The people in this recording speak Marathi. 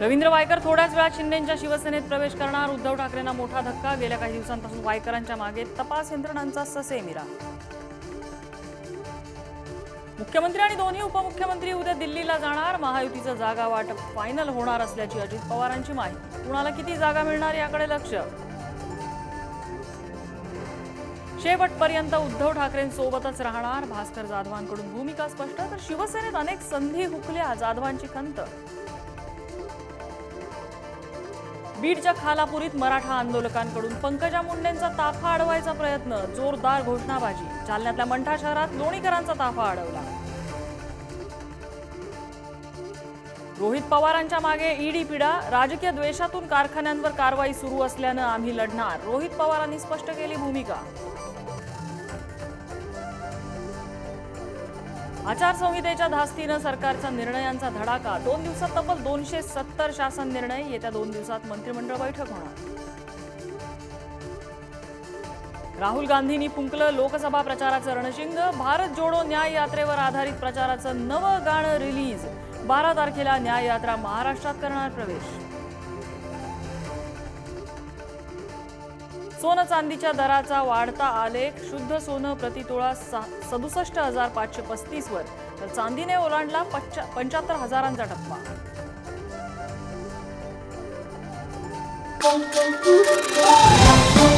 रवींद्र वायकर थोड्याच वेळात शिंदेच्या शिवसेनेत प्रवेश करणार. उद्धव ठाकरेंना मोठा धक्का. गेल्या काही दिवसांपासून वायकरांच्या मागे तपास यंत्रणांचा ससेमिरा मुख्यमंत्री आणि दोन्ही उपमुख्यमंत्री उद्या दिल्लीला जाणार. महायुतीचं जागा वाटप फायनल होणार असल्याची अजित पवारांची माहिती. कुणाला किती जागा मिळणार याकडे लक्ष? शेवटपर्यंत उद्धव ठाकरेंसोबतच राहणार. भास्कर जाधवांकडून भूमिका स्पष्ट तर शिवसेनेत अनेक संधी हुकल्या जाधवांची खंत. बीडच्या खालापुरीत मराठा आंदोलकांकडून पंकजा मुंडेंचा ताफा अडवायचा प्रयत्न जोरदार घोषणाबाजी. जालन्यातल्या मंठा शहरात लोणीकरांचा ताफा अडवला. रोहित पवारांच्या मागे ईडी पिडा राजकीय द्वेषातून कारखान्यांवर कारवाई सुरू असल्यानं आम्ही लढणार. रोहित पवारांनी स्पष्ट केली भूमिका. आचारसंहितेच्या धास्तीनं सरकारचा निर्णयांचा धडाका. दोन दिवसात तब्बल दोनशे सत्तर शासन निर्णय येत्या दोन दिवसात मंत्रिमंडळ बैठक होणार. राहुल गांधींनी फुंकलं लोकसभा प्रचाराचं रणशिंग. भारत जोडो न्याय यात्रेवर आधारित प्रचाराचं नवं गाणं रिलीज. बारा तारखेला न्याय यात्रा महाराष्ट्रात करणार प्रवेश. सोनं चांदीच्या दराचा वाढता आलेख शुद्ध सोनं प्रतितोळा सदुसष्ट हजार पाचशे पस्तीसवर तर चांदीने ओलांडला पंच्याहत्तर हजारांचा टप्पा Thank you.